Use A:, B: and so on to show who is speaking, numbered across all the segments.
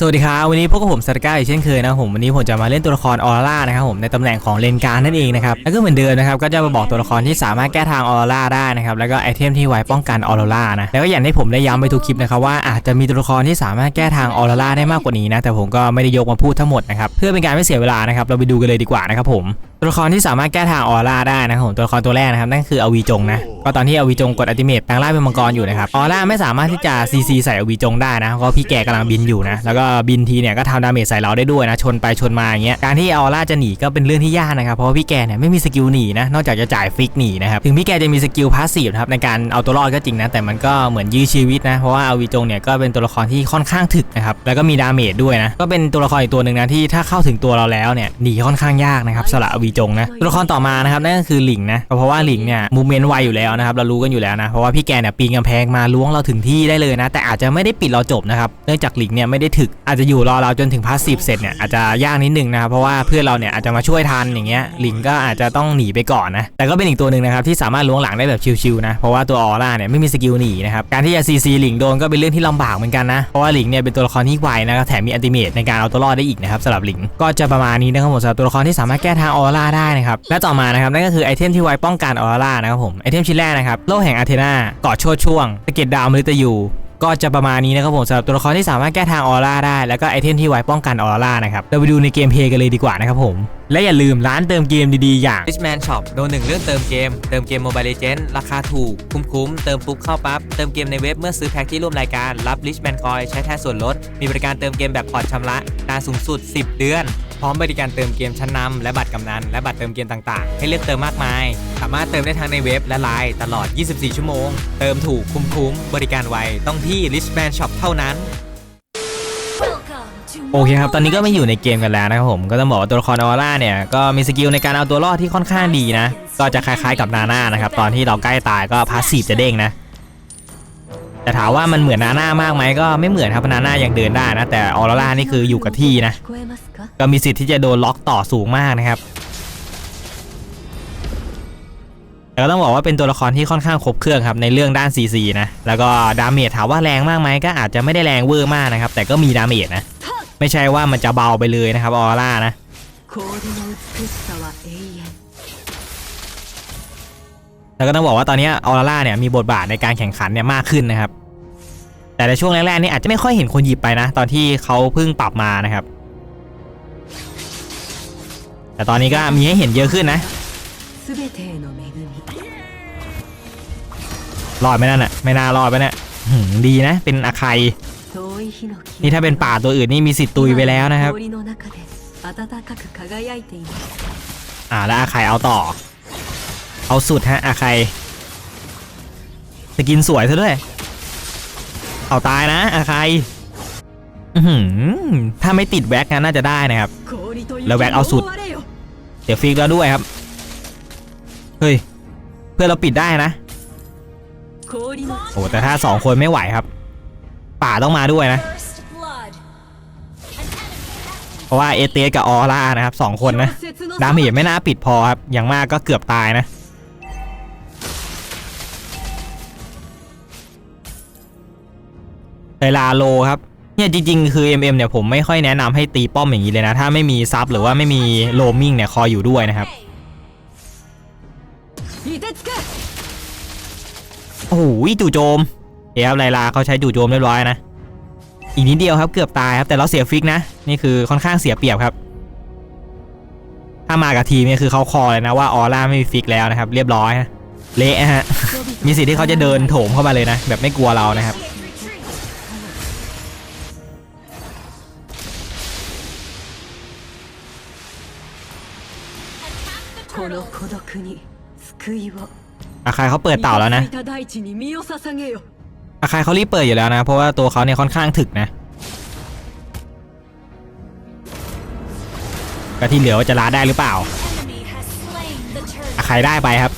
A: สวัสดีครับวันนี้พบกับผมสตาร์ก้าอีกเช่นเคยนะผมวันนี้ผมจะมาเล่นตัวละครออร่านะครับผมในตำแหน่งของเลนการนั่นเองนะครับแล้วก็เหมือนเดิมนะครับก็จะมาบอกตัวละครที่สามารถแก้ทางออร่าได้นะครับแล้วก็ไอเทมที่ไว้ป้องกันออร่านะแล้วก็อย่างที่ผมได้ย้ำไปทุกคลิปนะครับว่าอาจจะมีตัวละครที่สามารถแก้ทางออร่าได้มากกว่านี้นะแต่ผมก็ไม่ได้ยกมาพูดทั้งหมดนะครับเพื่อเป็นการไม่เสียเวลานะครับเราไปดูกันเลยดีกว่านะครับผม ตัวละครที่สามารถแก้ทางออร่าได้นะครับผมตัวละครตัวแรกนะครับนั่นคืออวีจงนะก็ตอนที่อวีจงกดอัติเมตแปลงร่างเป็นมังกรอยู่นะครับออร่าไม่สามารถที่จะซีซีใส่อวีจงได้นะเพราะพี่แกกำลังบินอยู่นะแล้วก็บินทีเนี่ยก็ทำดาเมจใส่เราได้ด้วยนะชนไปชนมาอย่างเงี้ยการที่ออร่าจะหนีก็เป็นเรื่องที่ยากนะครับเพราะว่าพี่แกเนี่ยไม่มีสกิลหนีนะนอกจากจะจ่ายฟิกหนีนะครับถึงพี่แกจะมีสกิลพาสซีฟนะครับในการเอาตัวรอดก็จริงนะแต่มันก็เหมือนยื้อชีวิตนะเพราะว่าอวีจงเนี่ยก็เป็นตัวละครที่ค่อนข้างถึกนะครับแล้วก็มีดาเมจด้วยนะก็เป็นตัวละครอีกตัวหนึ่งนะที่ถ้าเข้าถึงตัวเราแล้วเนี่ยหนีค่อนข้างยากนะครับสละอวีจงนะตัวละครต่อมานะครับนั่นก็คือหลิงนะเพราะว่าหลิงเนี่ยมูเมนต์ไวอยู่แล้วนะครับเรารู้กันอยู่แล้วนะเพราะว่าพี่แกเนี่ยปีนกำแพงมาล้วงเราถึงที่ได้เลยนะ แต่อาจจะไม่ได้ปิดเราจบนะครับเนื่องจากหลิงเนี่ยไม่ได้ถึกอาจจะอยู่รอเราจนถึงพาสซีฟเสร็จเนี่ยอาจจะยากนิดนึงนะครับเพราะว่าเพื่อนเราเนี่ยอาจจะมาช่วยทันอย่างเงี้ยหลิงก็อาจจะต้องหนีไปก่อนนะแต่ก็เป็นอีกตัวหนึ่งนะครับที่สามารถล้วงหลังได้แบบชิวๆนะเพราะว่าตัวออร่าเนี่ยไม่มีสกิลหนีนะครับการที่จะซีซีหลิงโดนก็เป็นเรื่องที่ลำบากเหมือนกันนะเพราะว่าหลิงเนี่ยเป็นตัวละครที่ไวนะครับแถมมีอัลติเมทในการเอาตัวรอดได้อีกนะครับสำหรับหลิงก็จะประมาณนี้นะครับผมสำหรับตัวละครที่สามารถแก้ทางออร่าได้นะครับ และต่อมานะครับนั่นก็คือไอเทมที่ไว้ป้องกันออร่านะครับผมไอเทมชิ้นแรกนะครับโล่แห่งอาเทนาเกาะโชดช่วงสะเก็ดดาวมฤตยูก็จะประมาณนี้นะครับผมสำหรับตัวละครที่สามารถแก้ทางออร่าได้ แล้วก็ไอเทมที่ไว้ป้องกันออร่านะครับเราไปดูในเกมเพย์กันเลยดีกว่านะครับผม และอย่าลืมร้านเติมเกมดีๆ อย่าง
B: Richman Shop โดนหนึ่งเรื่องเติมเกม เติมเกม Mobile Legends ราคาถูก คุ้มๆ เติมปุ๊บเข้าปั๊บ เติมเกมในเว็บเมื่อซื้อแพ็คที่ร่วมรายการ รับ Richman Coin ใช้แทนส่วนลด มีบริการเติมเกมแบบผ่อนชำระนานสูงสุด 10 เดือน ร้อมบริการเติมเกมชั้นนำและบัตรกำนัน และบัตรเติมเกมต่างๆ ให้เลือกเติมมากมาย สามารถเติมได้ทั้งในเว็บและไลน์ตลอด 24 ชั่วโมง เติมถูกคุ้มๆบริการไวต้องที่ Richman Shop เท่านั้น
A: โอเคครับ ตอนนี้ก็ไม่อยู่ในเกมกันแล้วนะครับผม ก็ต้องบอกว่าตัวละครออร่าเนี่ย ก็มีสกิลในการเอาตัวรอดที่ค่อนข้างดีนะ ก็จะคล้ายๆกับนาน่านะครับ ตอนที่เราใกล้ตายก็พาสซีฟจะเด้งนะ แต่ถามว่ามันเหมือนนาหน้ามากไหมก็ไม่เหมือนครับนาหน้ายังเดินได้นะ แต่ออร่านี่คืออยู่กับที่นะ ก็มีสิทธิ์ที่จะโดนล็อกต่อสูงมากนะครับแต่ก็ต้องบอกว่าเป็นตัวละครที่ค่อนข้างครบเครื่องครับในเรื่องด้านซีซีนะแล้วก็ดาเมจถามว่าแรงมากไหมก็อาจจะไม่ได้แรงเวอร์มากนะครับแต่ก็มีดาเมจนะไม่ใช่ว่ามันจะเบาไปเลยนะครับออร่านะ แล้วก็ต้องบอกว่าตอนนี้ออร่าเนี่ยมีบทบาทในการแข่งขันเนี่ยมากขึ้นนะครับ แต่ในช่วงแรกๆนี่อาจจะไม่ค่อยเห็นคนหยิบไปนะ ตอนที่เขาเพิ่งปรับมานะครับ แต่ตอนนี้ก็มีให้เห็นเยอะขึ้นนะรอดไม่นั่นอะไม่น่ารอดไปเนี่ยดีนะ เป็นอาค
C: ร
A: นี่ถ้าเป็นป่าตัวอื่นนี่มีสิทธิ์ตุยไปแล้วนะครับ อ่าแล้วอาครเอาต่อ เอาสุดฮะอาใครสกินสวยซะด้วย เอาตายนะอาใครถ้าไม่ติดแว็กนน่าจะได้นะครับ แล้วแว็กเอาสุด เดี๋ยวฟิกแล้วด้วยครับ เฮ้ย เพื่อเราปิดได้นะ โอ้แต่ถ้าสองคนไม่ไหวครับ ป่าต้องมาด้วยนะ เพราะว่าเอเตกับออร่านะครับสองคนนะ ดาเมจไม่น่าปิดพอครับ อย่างมากก็เกือบตายนะ ไลาโลครับเนี่ยจริงๆ คือ MM เนี่ยผมไม่ค่อยแนะนำให้ตีป้อมอย่างนี้เลยนะ ถ้าไม่มีซับหรือว่าไม่มีโลมิงเนี่ยคอยอยู่ด้วยนะครับ โอ้โหจู่โจมเอฟไลลาเขาใช้จู่โจมเรียบร้อยนะ อีกนิดเดียวครับเกือบตายครับแต่เราเสียฟิกนะ นี่คือค่อนข้างเสียเปรียบครับ ถ้ามากับทีมเนี่ยคือเขาคอเลยนะว่าออร่าไม่มีฟิกแล้วนะครับ เรียบร้อยเละฮะมีสิทธิ์ที่เขาจะเดินโถมเข้ามาเลยนะ แบบไม่กลัวเรานะครับ อาคายเขาเปิดเต่าแล้วนะ อาคายเขารีบเปิดอยู่แล้วนะ เพราะว่าตัวเขาเนี่ยค่อนข้างถึกนะก็ที่เหลือจะลาได้หรือเปล่า อาคายได้ไปครับ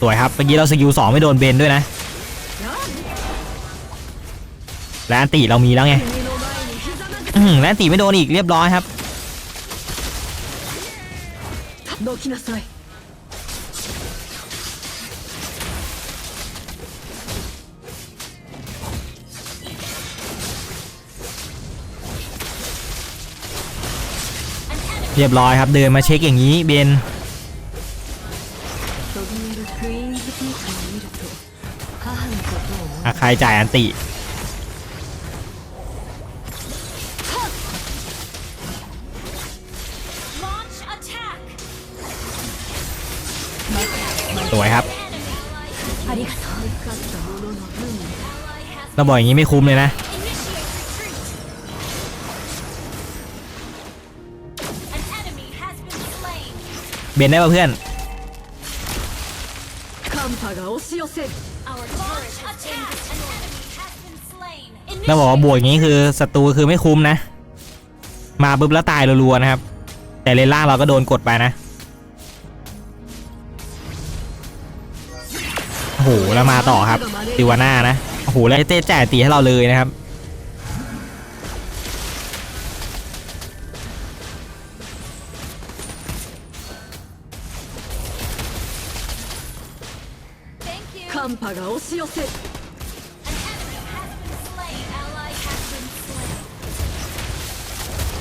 A: สวยครับ เมื่อกี้เราสกิลสองไม่โดนเบนด้วยนะ และอันตีเรามีแล้วไงและอันตีไม่โดนอีกเรียบร้อยครับ
C: どきなさい
A: เรียบร้อยครับ เดินมาเช็คอย่างนี้เบนใครจ่ายอันติ เราบอกอย่างนี้ไม่คุ้มเลยนะเบนได้ป่ะเพื่อนเราบอกว่าบวกอย่างนี้คือศัตรูคือไม่คุ้มนะ มาปุ๊บแล้วตายรัวๆนะครับ แต่เลนล่างเราก็โดนกดไปนะโอ้โหแล้วมาต่อครับติวาน่านะ โหแล้วเต้แจ่ตีให้เราเลยนะครับ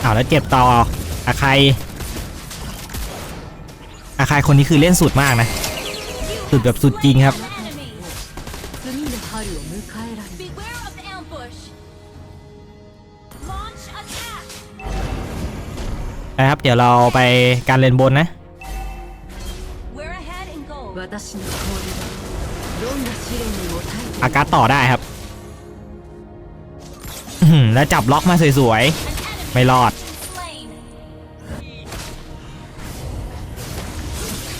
D: เอา
A: แล้วเก็บต่ออาใครอาคายคนนี้คือเล่นสุดมากนะ สุดแบบสุดจริงครับ
C: の春を迎えられる
D: Beware of the ambush. Launch attack.
A: นะครับ เดี๋ยวเราไปการเลนบนนะ
D: We're ahead in gold.
C: 私の氷はどんな試練にも耐えて
A: อาการต่อได้ครับอื้อหือแล้วจับล็อกมาสวย
D: An enemy
A: ๆ ไม่รอด
D: has been slain.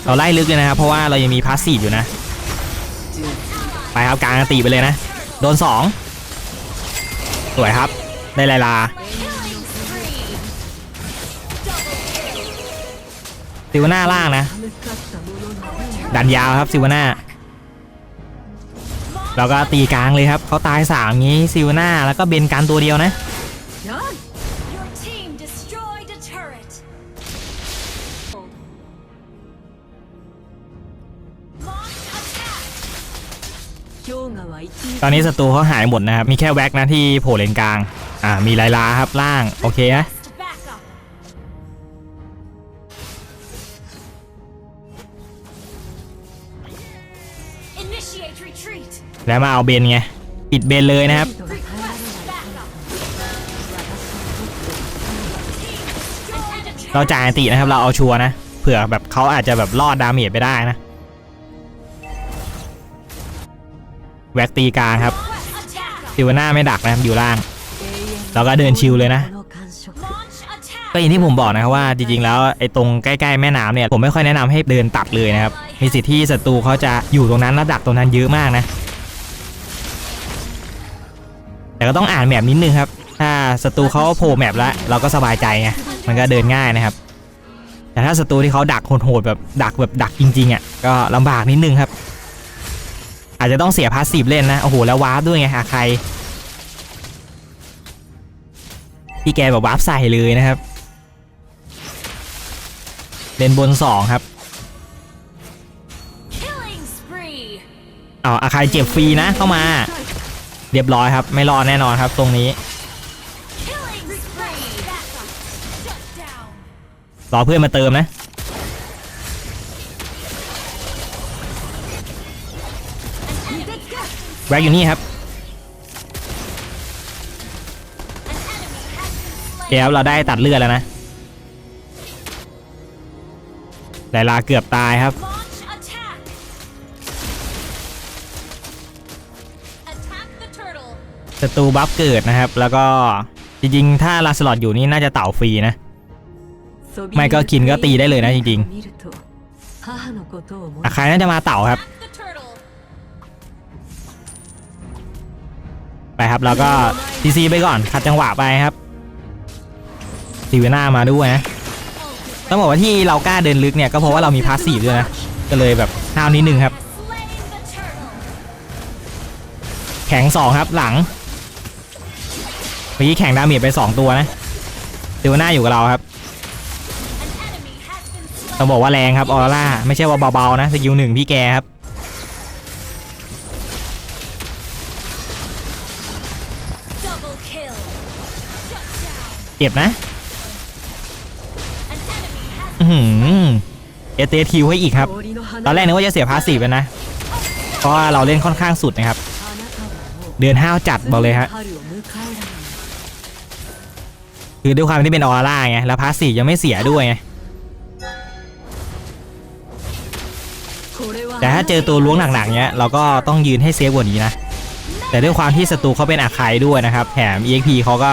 A: เราไล่ลึกเลยนะครับ เพราะว่าเรายังมีพาสซีฟอยู่นะ ไปครับกลางตีไปเลยนะ โดน 2 สวยครับ ได้ลา
D: ยลา
A: ซิวหน้าล่างนะ ดันยาวครับซิวหน้าแล้วก็ตีกลางเลยครับเขาตาย3งี้ซิวหน้าแล้วก็เบนการตัวเดียวนะ ตอนนี้ศัตรูเขาหายหมดนะครับ มีแค่แว็กนะที่โผล่เลนกลาง อ่า มีไลลาครับล่าง โอเคนะแล้วมาเอาเบนไง ปิดเบนเลยนะครับ เราจ่ายตินะครับ เราเอาชัวนะ เผื่อแบบเขาอาจจะแบบรอดดาเมจไปได้นะ แวกตีกาครับซิวาน่าไม่ดักนะครับอยู่ล่าง แล้วก็เดินชิวเลยนะก็อย่างที่ผมบอกนะครับว่าจริงๆแล้วไอ้ตรงใกล้ๆแม่น้ำเนี่ยผมไม่ค่อยแนะนำให้เดินตัดเลยนะครับมีสิทธิ์ที่ศัตรูเขาจะอยู่ตรงนั้นแล้วดักตรงนั้นเยอะมากนะ แต่ก็ต้องอ่านแมปนิดนึงครับ ถ้าศัตรูเขาโผล่แมปแล้ว เราก็สบายใจไงมันก็เดินง่ายนะครับ แต่ถ้าศัตรูที่เขาดักโหดๆแบบดักแบบดักจริงๆอะก็ลำบากนิดนึงครับ อาจจะต้องเสียพาสซีฟเล่นนะ โอ้โห แล้ววาร์ปด้วยไงอาใคร พี่แกแบบวาร์ปใส่เลยนะครับเลนบน 2 ครับ
D: Killing spree.
A: เอาอาคายเจ็บฟรีนะเข้ามา เรียบร้อยครับ ไม่รอดแน่นอนครับตรงนี้
D: Killing spree. Backup. Shut down.
A: รอเพื่อนมาเติมนะ แวกอยู่นี่ครับแดี๋วเราได้ตัดเลือดแล้วนะไลลาเกือบตายครับ ศัตรูบัฟเกิดนะครับ แล้วก็จริงๆ ถ้าลาสลอดอยู่นี่น่าจะเต่าฟรีนะ ไม่ก็กินก็ตีได้เลยนะจริง
C: ๆ
A: อาคายน่าจะมาเต่าครับ ไปครับแล้วก็ซีซีไปก่อนขัดจังหวะไปครับซีเวน่ามาด้วยนะต้องบอกว่าที่เรากล้าเดินลึกเนี่ยก็เพราะว่าเรามีพาสซีฟด้วยนะก็เลยแบบห้าวนิดนึงครับ แข็งสองครับหลังเมื่อกี้แข่งดาเมจไป 2 ตัวนะซีเวน่าอยู่กับเราครับต้องบอกว่าแรงครับออร่าไม่ใช่ว่าเบาๆนะสกิลหนึ่งพี่แกครับ เจ็บนะอืมเอเตทิวให้อีกครับ ตอนแรกนึกว่าจะเสียพาสีไปนะ เพราะว่าเราเล่นค่อนข้างสุดนะครับ เดือนห้าจัดบอกเลยฮะคือด้วยความที่เป็นออร่าไงแล้วพาสียังไม่เสียด้วยไงแต่ถ้าเจอตัวล้วงหนักๆเนี้ยเราก็ต้องยืนให้เซฟกว่านี้นะ แต่ด้วยความที่ศัตรูเขาเป็นอาคายด้วยนะครับ แถม EXP เขาก็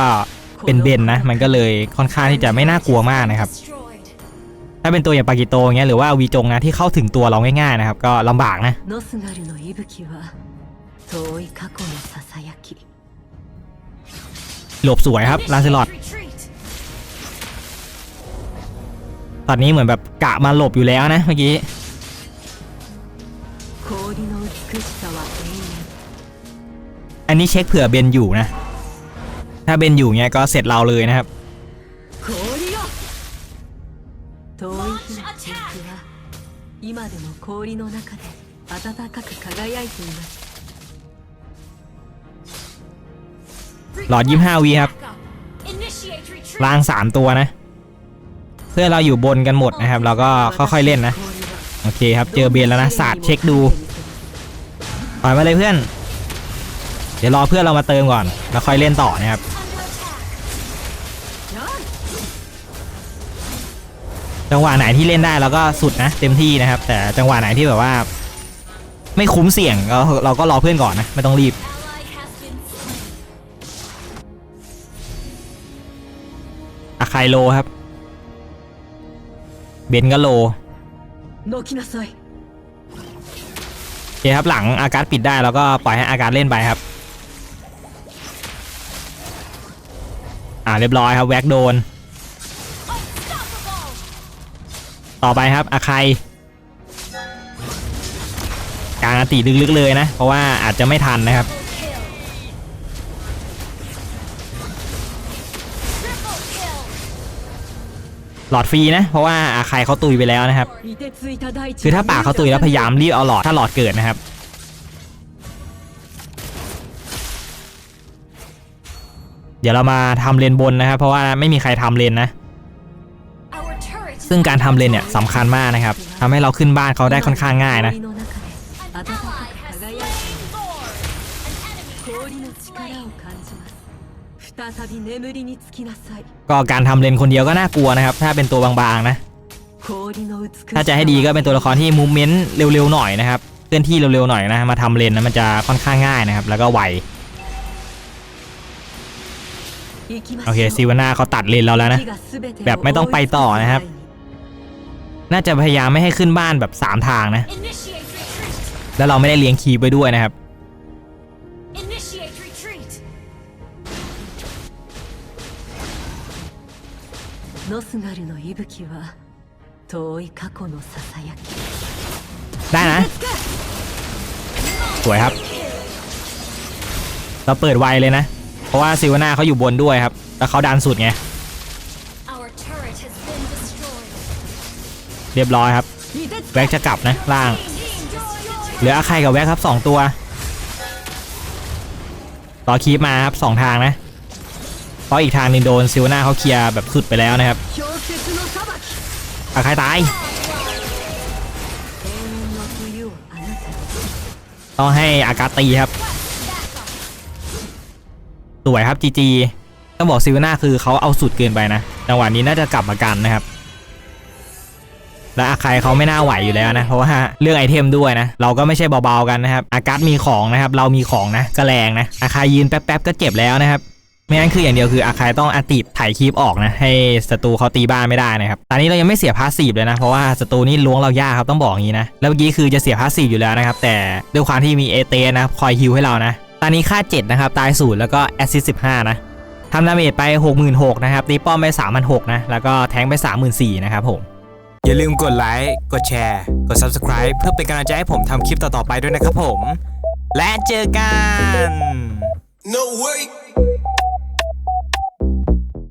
A: เป็นเบนนะ มันก็เลยค่อนข้างที่จะไม่น่ากลัวมากนะครับ ถ้าเป็นตัวอย่างปากิโตเงี้ยหรือว่าวีจงนะที่เข้าถึงตัวเราง่ายๆนะครับ ก็ลำบากนะหลบสวยครับลาเซลอดตอนนี้เหมือนแบบกะมาหลบอยู่แล้วนะเมื่อกี้อันนี้เช็คเผื่อเบนอยู่นะ ถ้าเบนอยู่เงี้ยก็เสร็จเราเลยนะครับ
C: 氷よ遠い日の記憶は今でも氷の中で暖かく輝いています
A: หลอด25วิครับ
D: Initiate retreat.
A: ล่าง 3 ตัวนะ เพื่อนเราอยู่บนกันหมดนะครับ เราก็ค่อยๆเล่นนะ โอเคครับ เจอเบนแล้วนะศาสตร์เช็คดูปล่อยมาเลยเพื่อน เ ดี๋ยวรอเพื่อนเรามาเติมก่อน แล้วค่อยเล่นต่อนะครับจังหวะไหนที่เล่นได้เราก็สุดนะเต็มที่นะครับ แต่จังหวะไหนที่แบบว่า ไม่คุ้มเสี่ยงเราก็รอเพื่อนก่อนนะไม่ต้องรีบอะไคโลครับ เบนก็โลโอเคครับหลังอาการปิดได้แล้วก็ปล่อยให้อาการเล่นไปครับ อ่าเรียบร้อยครับแว็กโดน ต่อไปครับอาใครกลางอติลึกๆเลยนะ เพราะว่าอาจจะไม่ทันนะครับ หลอดฟรีนะ เพราะว่าอาใครเขาตุยไปแล้วนะครับ คือถ้าปากเขาตุยแล้วพยายามรีบเอาหลอดถ้าหลอดเกิดนะครับ เดี๋ยวเรามาทำเลนบนนะครับ เพราะว่าไม่มีใครทำเลนนะ ซึ่งการทำเลนเนี่ยสำคัญมากนะครับ ทำให้เราขึ้นบ้านเขาได้ค่อนข้างง่ายนะก็การทำเลนคนเดียวก็น่ากลัวนะครับ ถ้าเป็นตัวบางๆนะ ถ้าจะให้ดีก็เป็นตัวละครที่มูฟเมนต์เร็วๆหน่อยนะครับ เคลื่อนที่เร็วๆหน่อยนะ มาทำเลนนะมันจะค่อนข้างง่ายนะครับ แล้วก็ไว โอเคซีวาน่าเขาตัดเลนเราแล้วนะ แบบไม่ต้องไปต่อนะครับ น่าจะพยายามไม่ให้ขึ้นบ้านแบบ 3 ทางนะ แล้วเราไม่ได้เลี้ยงคีไปด้วยนะครับ ได้นะ สวยครับ เราเปิดไวเลยนะ ราะว่าซิวาน่าเขาอยู่บนด้วยครับ แล้วเขาดันสุดไง เรียบร้อยครับ แว็กจะกลับนะล่าง เหลืออาใครกับแว็กครับ 2 ตัว ต่อคีปมาครับ 2 ทางนะ เพราะอีกทางนึงโดนซิวาน่าเขาเคลียร์แบบสุดไปแล้วนะครับอาใครตาย ต้องให้อากาตีครับ สวยครับจีจีต้องบอกซิวน่าคือเขาเอาสุดเกินไปนะจังหวะนี้น่าจะกลับมากันนะครับและอาคายเขาไม่น่าไหวอยู่แล้วนะเพราะว่าเรื่องไอเทมด้วยนะ เราก็ไม่ใช่เบาๆกันนะครับ อากัสมีของนะครับ เรามีของนะก็แรงนะ อาคายยืนแป๊บๆก็เจ็บแล้วนะครับไม่งั้นคืออย่างเดียวคืออาคายต้องอติดถ่ายคลิปออกนะ ให้ศัตรูเขาตีบ้านไม่ได้นะครับตอนนี้เรายังไม่เสียพาสซีฟเลยนะ เพราะว่าศัตรูนี่ล้วงเรายากครับต้องบอกอย่างนี้นะแล้วเมื่อกี้คือจะเสียพาสซีฟอยู่แล้วนะครับ แต่ด้วยความที่มีเอเตนะคอยฮิวให้เรานะ ตอนนี้ค่า 7 นะครับ ตายศูนย์แล้วก็แอสซิส15นะทำดาเมจไป 66,000นะครับตีป้อมไป 3,600นะ แล้วก็แทงไป 34,000นะครับผม อย่าลืมกดไลค์ กดแชร์ กด Subscribe เพื่อเป็นกำลังใจให้ผมทำคลิปต่อ ๆ ไปด้วยนะครับผม และเจอกัน
E: No way.